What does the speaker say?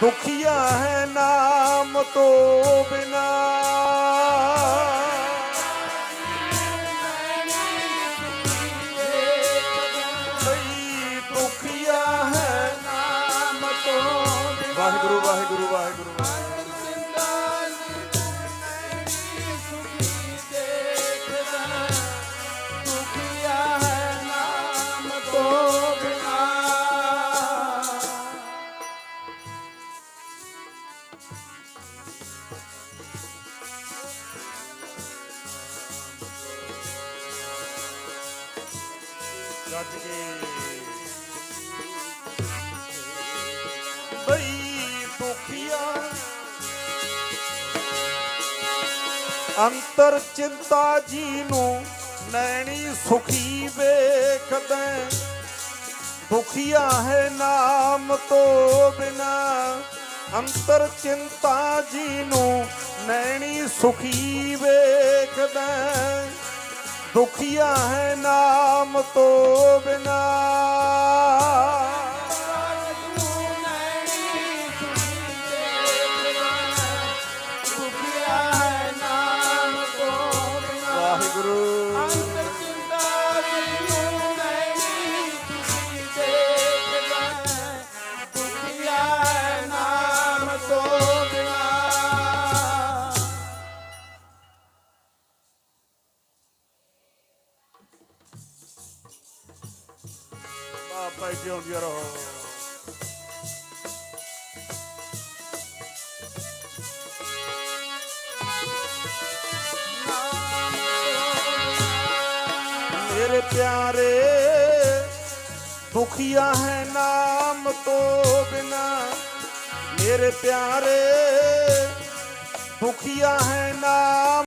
ਦੁਖੀਆ ਹੈ ਨਾਮ ਤੋਂ ਬਿਨਾ। ਦੁਖੀਆ ਹੈ ਨਾਮ ਤੋਂ ਵਾਹਿਗੁਰੂ ਵਾਹਿਗੁਰੂ ਵਾਹਿਗੁਰੂ। ਗੱਜ ਕੇ। ਬਈ ਦੁਖੀਆ ਅੰਤਰ ਚਿੰਤਾ ਜੀ ਨੂੰ ਨੈਣੀ ਸੁਖੀ ਵੇਖਦਾ ਦੁਖੀਆ ਹੈ ਨਾਮ ਤੋਂ ਬਿਨਾ। ਅੰਤਰ ਚਿੰਤਾ ਜੀ ਨੂੰ ਨੈਣੀ ਸੁਖੀ ਵੇਖਦਾ ਦੁਖੀਆ ਹੈ ਨਾਮ ਤੋਂ ਬਿਨਾ। ਬਾਪਾ ਜਿਉਂਦੀ ਰਹੋ ਮੇਰੇ ਪਿਆਰੇ, ਦੁਖੀਆ ਹੈ ਨਾਮ ਤੋਂ ਬਿਨਾ। ਮੇਰੇ ਪਿਆਰੇ, ਦੁਖੀਆ ਹੈ ਨਾਮ